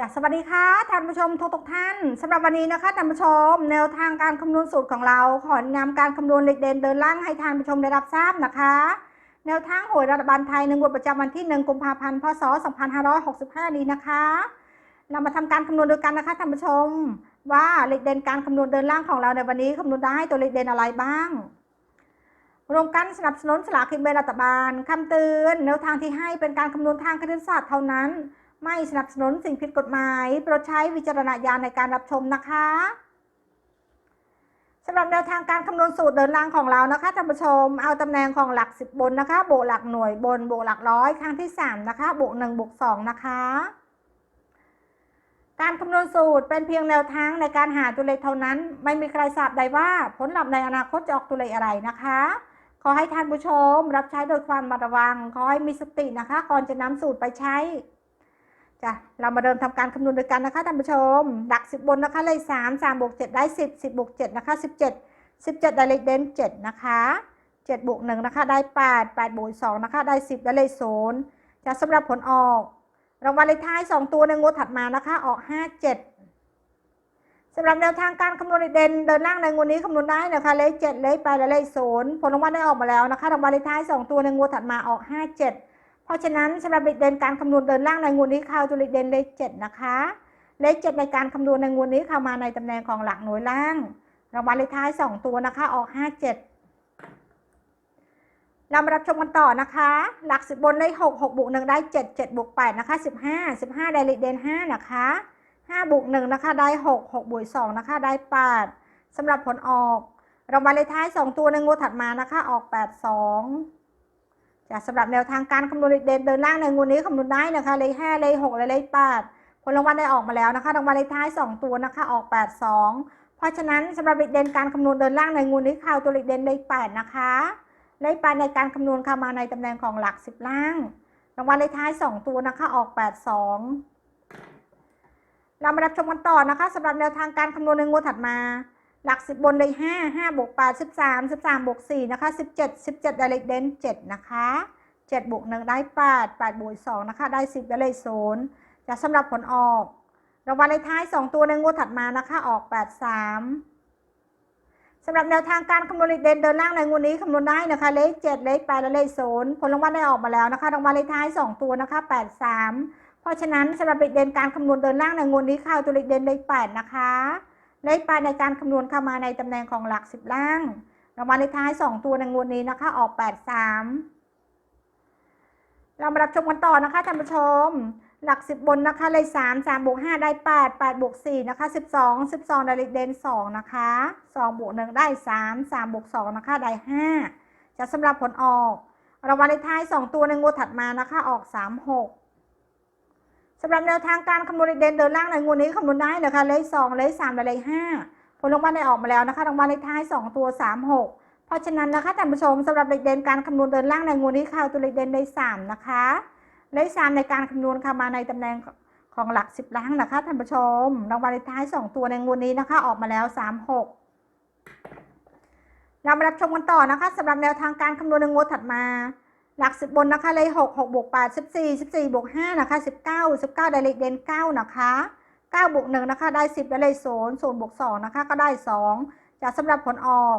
จ้ะสวัสดีค่ะท่านผู้ชมทุกทุกท่านสำหรับวันนี้นะคะท่านผู้ชม แนวทางการคำนวณสูตรของเราขอนำการคำนวณเลขเด่นเดินล่างให้ท่านผู้ชมได้รับทราบนะคะ แนวทางหวยรัฐบาลไทยในงวดประจำวันที่ 1 กุมภาพันธ์พศ 2565 นี้นะคะ เรามาทำการคำนวณด้วยกันนะคะท่านผู้ชม ว่าเลขเด่นการคำนวณเดินล่างของเราในวันนี้คำนวณได้ตัวเลขเด่นอะไรบ้างรวมกันสนับสนุนสลากกินแบ่งรัฐบาลคำเตือน แนวทางที่ให้เป็นการคำนวณทางคณิตศาสตร์เท่านั้น ไม่สนับสนุนสิ่งผิดกฎหมาย โปรดใช้วิจารณญาณในการรับชมนะคะสำหรับแนวทางการคำนวณสูตรเดินล่างของเรานะคะท่านผู้ชม เอาตำแหน่งของหลักสิบบนนะคะ บวกหลักหน่วยบน บวกหลักร้อยครั้งที่สามนะคะ บวกหนึ่งบวกสองนะคะ การคำนวณสูตรเป็นเพียงแนวทางในการหาตัวเลขเท่านั้น ไม่มีใครทราบได้ว่าผลลัพธ์ในอนาคตจะออกตัวเลขอะไรนะคะ ขอให้ท่านผู้ชมรับใช้โดยความระมัดระวัง ขอให้มีสตินะคะ ก่อนจะนำสูตรไปใช้ จ้ะเรามาเริ่มทำการคำนวณด้วยกันนะคะท่านผู้ชม หลักสิบบนนะคะเลขสามสามบวกเจ็ดได้สิบสิบบวกเจ็ดนะคะสิบเจ็ดสิบเจ็ดได้เลขเด่นเจ็ดนะคะเจ็ดบวกหนึ่งนะคะได้แปดแปดบวกสองนะคะได้สิบได้เลขศูนย์จะสำหรับผลออกรางวัลเลขท้ายสองตัวในงวดถัดมานะคะออกห้าเจ็ดสำหรับแนวทางการคำนวณเลขเด่นเดินล่างในงวดนี้คำนวณได้นะคะเลขเจ็ดเลขแปดและเลขศูนย์ผลรางวัลได้ออกมาแล้วนะคะรางวัลเลขท้ายสองตัวในงวดถัดมาออกห้าเจ็ด เพราะฉะนั้นสำหรับเลขเด่นการคำนวณเดินล่างในงวดนี้เข้าตัวเลขเด่นเลขเจ็ดนะคะ เลขเจ็ดในการคำนวณในงวดนี้เข้ามาในตำแหน่งของหลักหน่วยล่างรางวัลเลขท้ายสองตัวนะคะออกห้าเจ็ดเรามารับชมกันต่อนะคะ หลักสิบบนได้หกหกบวกหนึ่งได้เจ็ดเจ็ดบวกแปดนะคะสิบห้าสิบห้าได้เลขเด่นห้านะคะห้าบวกหนึ่งนะคะได้หกหกบวกสองนะคะได้แปดสำหรับผลออกรางวัลเลขท้ายสองตัวในงวดถัดมานะคะออกแปดสอง จะสำหรับแนวทางการคำนวณเด่นเดินล่างในงวดนี้คำนวณได้นะคะ เลขห้าเลขหกและเลขแปดผลรางวัลได้ออกมาแล้วนะคะรางวัลเลขท้ายสองตัวนะคะ ออกแปดสองเพราะฉะนั้นสำหรับเลขเด่นการคำนวณเดินล่างในงวดนี้ข่าวตัวเลขเด่นเลขแปดนะคะเลขแปดในการคำนวณเข้ามาในตำแหน่งของหลักสิบล่าง รางวัลเลขท้ายสองตัวนะคะ ออกแปดสองเรามารับชมกันต่อนะคะสำหรับแนวทางการคำนวณในงวดถัดมา หลักสิบบนเลยห้าห้าบวกแปดสิบสามสิบสามบวกสี่นะคะสิบเจ็ดสิบเจ็ดได้เลขเด่นเจ็ดนะคะเจ็ดบวกหนึ่งได้แปดแปดบวกสองนะคะ ได้สิบได้เลขศูนย์จะสำหรับผลออกรางวัลเลขท้ายสองตัวในงวดถัดมานะคะออกแปดสามสำหรับแนวทางการคำนวณเลขเด่นเดินล่างในงวดนี้คำนวณได้นะคะ เลขเจ็ดเลขแปดและเลขศูนย์ผลรางวัลได้ออกมาแล้วนะคะรางวัลเลขท้ายสองตัวนะคะแปดสามเพราะฉะนั้นสำหรับเลขเด่นการคำนวณเดินล่างในงวดนี้เข้าตัวเลขเด่นเลขแปดนะคะ เลขแปดในการคำนวณเข้ามาในตำแหน่งของหลักสิบล่างรางวัลเลขท้ายสองตัวในงวดนี้นะคะ ออกแปดสามเรามารับชมกันต่อนะคะท่านผู้ชม หลักสิบบนนะคะเลขสามสามบวกห้าได้แปดแปดบวกสี่นะคะสิบสองสิบสองได้เลขเด่นสองนะคะสองบวกหนึ่งได้สามสามบวกสองนะคะได้ห้าจะสำหรับผลออกรางวัลเลขท้ายสองตัวในงวดถัดมานะคะออกสามหก สำหรับแนวทางการคำนวณเด่นเดินล่างในงวดนี้คำนวณได้นะคะเลขสองเลขสามและเลขห้าผลรางวัลได้ออกมาแล้วนะคะรางวัลเลขท้ายสองตัวสามหกเพราะฉะนั้นนะคะท่านผู้ชมสำหรับเลขเด่นการคำนวณเดินล่างในงวดนี้ข่าวตัวเลขเด่นเลขสามนะคะเลขสามในการคำนวณเข้ามาในตำแหน่งของหลักสิบล่างนะคะท่านผู้ชมรางวัลเลขท้ายสองตัวในงวดนี้นะคะออกมาแล้วสามหกเรามารับชมกันต่อนะคะสำหรับแนวทางการคำนวณในงวดถัดมา หลักสิบบนนะคะเลขหกหกบวกแปดสิบสี่สิบสี่บวกห้านะคะสิบเก้าสิบเก้าได้เลขเด่นเก้านะคะเก้าบวกหนึ่งนะคะได้สิบได้เลขศูนย์ศูนย์บวกสองนะคะก็ได้สองจะสำหรับผลออก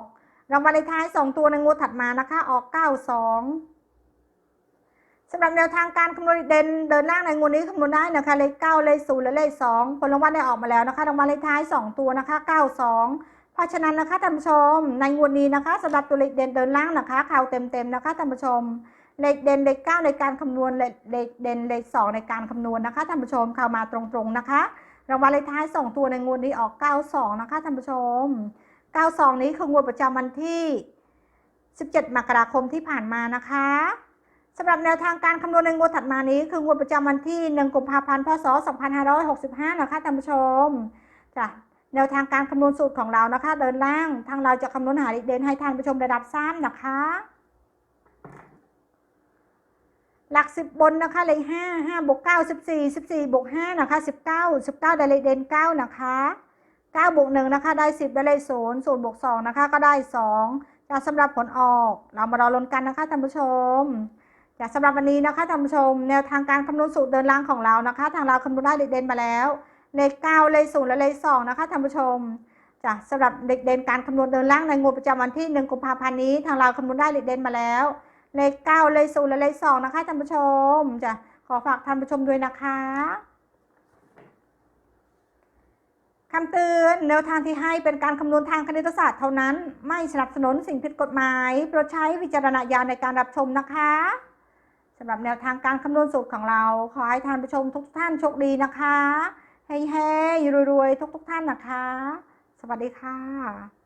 รางวัลเลขท้ายสองตัวในงวดถัดมานะคะออกเก้าสองสำหรับแนวทางการคำนวณเด่นเดินล่างในงวดนี้คำนวณได้นะคะเลขเก้าเลขศูนย์และเลขสองผลรางวัลได้ออกมาแล้วนะคะรางวัลเลขท้ายสองตัวนะคะเก้าสองเพราะฉะนั้นนะคะท่านผู้ชมในงวดนี้นะคะสำหรับตัวเลขเด่นเดินล่างนะคะข่าวเต็มๆนะคะท่านผู้ชม เลขเด่นเลขเก้าในการคำนวณเลขเด่นเลขสองในการคำนวณนะคะท่านผู้ชมเข้ามาตรงๆนะคะรางวัลเลขท้ายสองตัวในงวดนี้ออก 92 นะคะท่านผู้ชม 92 นี้คืองวดประจำวันที่ 17 มกราคมที่ผ่านมานะคะสำหรับแนวทางการคำนวณในงวดถัดมานี้ คืองวดประจำวันที่ 1 กุมภาพันธ์ พศ 2565 นะคะท่านผู้ชมจ้ะแนวทางการคำนวณสูตรของเรานะคะ เดินล่าง ทางเราจะคำนวณหาเลขเด่นให้ท่านผู้ชมได้รับทราบนะคะ หลักสิบบนนะคะเลขห้าห้าบวกเก้าสิบสี่สิบสี่บวกห้านะคะสิบเก้าสิบเก้าได้เลขเด่นเก้านะคะเก้าบวกหนึ่งนะคะได้สิบได้เลขศูนย์ศูนย์บวกสองนะคะก็ได้สองจะสำหรับผลออกเรามารอลุ้นกันนะคะท่านผู้ชมจ้ะสำหรับวันนี้นะคะท่านผู้ชม แนวทางการคำนวณสูตรเดินล่างของเรานะคะ ทางเราคำนวณได้เลขเด่นมาแล้วเลขเก้าเลขศูนย์และเลขสองนะคะท่านผู้ชมจ้ะสำหรับเด็กเด่นการคำนวณเดินล่างในงวดประจำวันที่หนึ่งกุมภาพันธ์นี้ ทางเราคำนวณได้เลขเด่นมาแล้ว เลขเก้าเลขศูนย์และเลขสองนะคะท่านผู้ชมจ้ะขอฝากท่านผู้ชมด้วยนะคะคำเตือนแนวทางที่ให้เป็นการคำนวณทางคณิตศาสตร์เท่านั้น ไม่สนับสนุนสิ่งผิดกฎหมายโปรดใช้วิจารณญาณในการรับชมนะคะสำหรับแนวทางการคำนวณสูตรของเรา ขอให้ท่านผู้ชมทุกท่านโชคดีนะคะให้แห้รวยๆทุกๆท่านนะคะ สวัสดีค่ะ